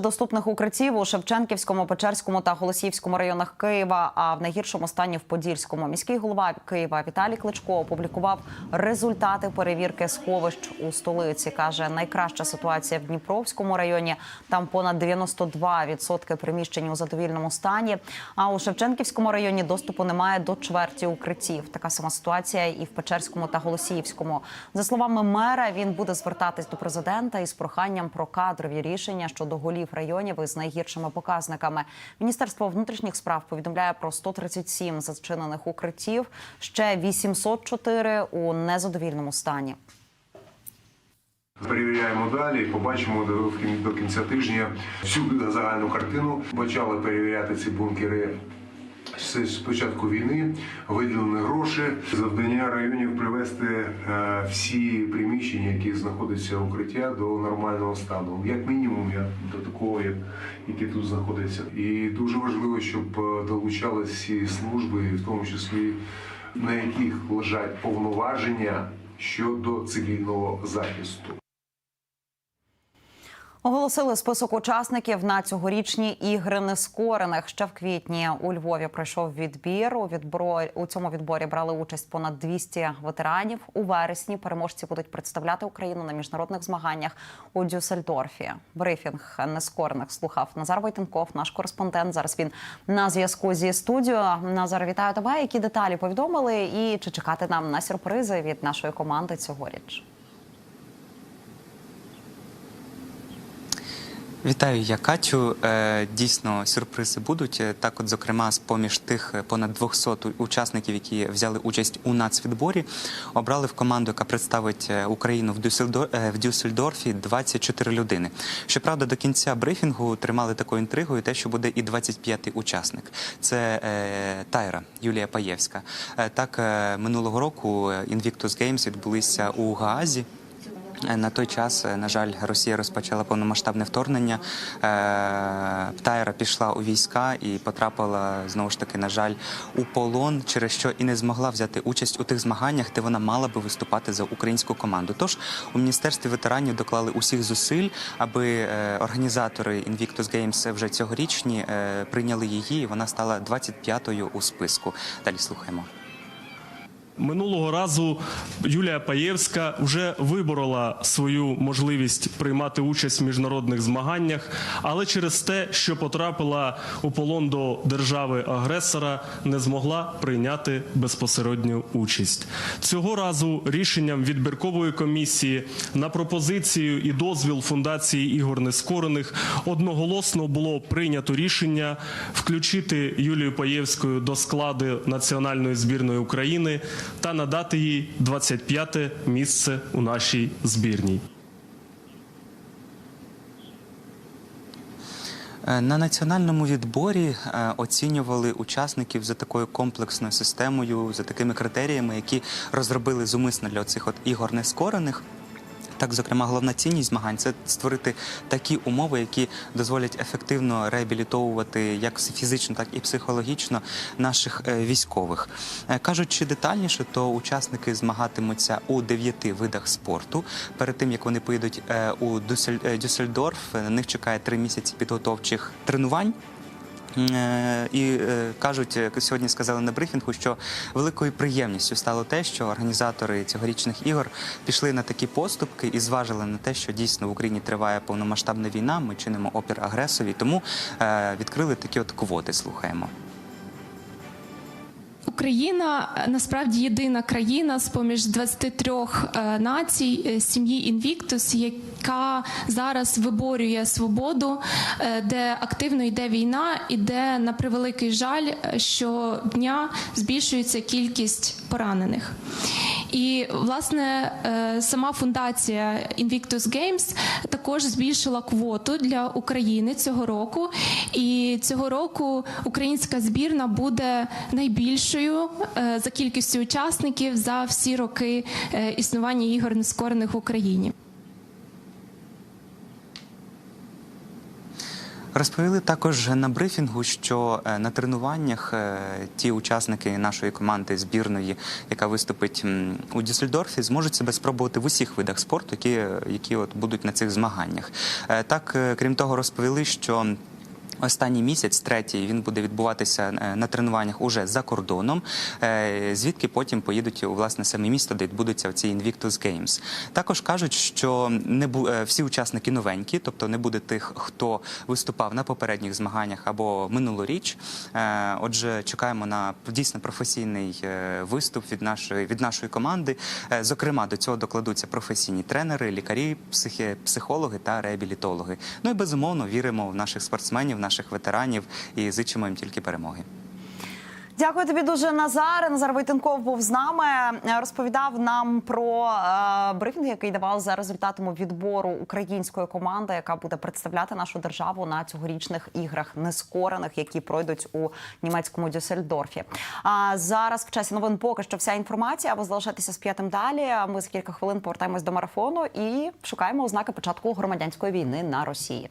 Доступних укриттів у Шевченківському, Печерському та Голосіївському районах Києва, а в найгіршому стані в Подільському. Міський голова Києва Віталій Кличко опублікував результати перевірки сховищ у столиці. каже, найкраща ситуація в Дніпровському районі. Там понад 92% приміщень у задовільному стані. А у Шевченківському районі доступу немає до чверті укриттів. Така сама ситуація і в Печерському та Голосіївському. За словами мера, він буде звертатись до президента із проханням про кадрові рішення щодо голів районів із найгіршими показниками. Міністерство внутрішніх справ повідомляє про 137 зачинених укриттів, ще 804 у незадовільному стані. Перевіряємо далі, побачимо до, кінця тижня всю загальну картину. Почали перевіряти ці бункери з початку війни, виділені гроші. Завдання районів привести е, всі приміщення, які знаходяться укриття, до нормального стану. Як мінімум, я до такого, як, які тут знаходяться. І дуже важливо, щоб е, долучалися служби, в тому числі на яких лежать повноваження щодо цивільного захисту. Оголосили список учасників на цьогорічні ігри нескорених. Ще в квітні у Львові пройшов відбір. У відбро... у цьому відборі брали участь понад 200 ветеранів. У вересні переможці будуть представляти Україну на міжнародних змаганнях у Дюссельдорфі. Брифінг нескорених слухав Назар Войтенков, наш кореспондент. Зараз він на зв'язку зі студією. Назар, вітаю тебе. Які деталі повідомили, і чи чекати нам на сюрпризи від нашої команди цьогоріч? Вітаю, я Катю. Е, Дійсно, сюрпризи будуть. Е, Так, от, зокрема, з поміж тих е, понад 200 учасників, які взяли участь у нацвідборі, обрали в команду, яка представить Україну в Дюссельдор- в Дюссельдорфі 24 людини. Щоправда, до кінця брифінгу тримали такою інтригою те, що буде і 25-й учасник. Це е, Тайра Юлія Паєвська. Так, минулого року Invictus Games відбулися у Гаазі. Е, На той час, е, на жаль, Росія розпочала повномасштабне вторгнення. Е, Птайра пішла у війська і потрапила знову ж таки, на жаль, у полон, через що і не змогла взяти участь у тих змаганнях, де вона мала би виступати за українську команду. Тож у міністерстві ветеранів доклали усіх зусиль, аби е, організатори Invictus Games вже цьогорічні е, прийняли її. і Вона стала 25-ю у списку. Далі слухаємо. Минулого разу Юлія Паєвська вже виборола свою можливість приймати участь в міжнародних змаганнях, але через те, що потрапила у полон до держави-агресора, не змогла прийняти безпосередню участь. Цього разу рішенням відбіркової комісії на пропозицію і дозвіл фундації ігор нескорених одноголосно було прийнято рішення включити Юлію Паєвську до складу національної збірної України та надати їй 25-те місце у нашій збірній. Е, На національному відборі е, оцінювали учасників за такою комплексною системою, за такими критеріями, які розробили зумисно для цих от ігор нескорених. Так, зокрема, головна цінність змагань це створити такі умови, які дозволять ефективно реабілітовувати як фізично, так і психологічно наших е, військових. Е, Кажучи детальніше, то учасники змагатимуться у дев'яти видах спорту. Перед тим як вони поїдуть е, у Дюссель- Дюссельдорф, на них чекає три місяці підготовчих тренувань. Е, І е, кажуть, е, сьогодні сказали на брифінгу, що великою приємністю стало те, що організатори цьогорічних ігор пішли на такі поступки і зважили на те, що дійсно в Україні триває повномасштабна війна. Ми чинимо опір агресові, тому відкрили такі от квоти. Слухаємо. Україна е, насправді єдина країна з поміж 23 е, націй е, сім'ї Інвіктус, яка зараз виборює свободу, де активно йде війна, і де на превеликий жаль що щодня збільшується кількість поранених. І власне е, сама фундація Invictus Games також збільшила квоту для України цього року. І цього року українська збірна буде найбільшою е, за кількістю учасників за всі роки е, існування ігор нескорених в Україні. Розповіли також на брифінгу, що е, на тренуваннях е, ті учасники нашої команди збірної, яка виступить у Дюссельдорфі, зможуть себе спробувати в усіх видах спорту, які, які от будуть на цих змаганнях. Е, Так, е, крім того, розповіли, що Останній місяць, третій, він буде відбуватися е, на тренуваннях уже за кордоном, е, звідки потім поїдуть у власне саме місто, де відбудуться ці Invictus Games. Також кажуть, що не бу... е, всі учасники новенькі, тобто не буде тих, хто виступав на попередніх змаганнях або минулоріч. Отже, чекаємо на дійсно професійний виступ від нашої від нашої команди. Зокрема, до цього докладуться професійні тренери, лікарі, психі... психологи та реабілітологи. Ну і безумовно віримо в наших спортсменів, наших ветеранів і зичимо їм тільки перемоги. Дякую тобі дуже, Назаре. Назар Войтенков був з нами. Розповідав нам про е, брифінг, який давав за результатами відбору української команди, яка буде представляти нашу державу на цьогорічних іграх нескорених, які пройдуть у німецькому Дюссельдорфі. А зараз в часі новин поки що вся інформація. Ви залишайтеся з п'ятим далі. Ми за кілька хвилин повертаємось до марафону і шукаємо ознаки початку громадянської війни на Росії.